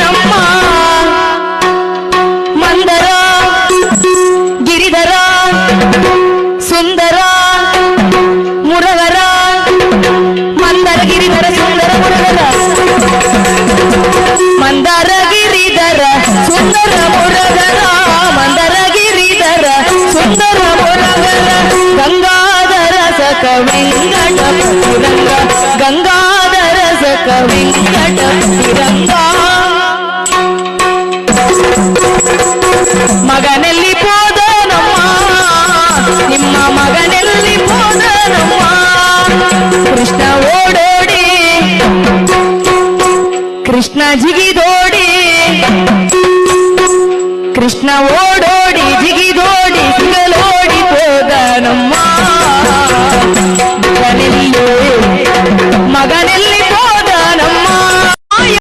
மந்தரம்மா மந்தரா? கிரிதரா? சுந்தரா? முருகரா? மந்தர கிரிதர சுந்தர முருகரா? மந்தர கிரிதர சுந்தர முருகரா? மந்தர ಕೃಷ್ಣ ಜಿಗಿದೋಡಿ ಕೃಷ್ಣ ಓಡೋಡಿ ಜಿಗಿದೋಡಿ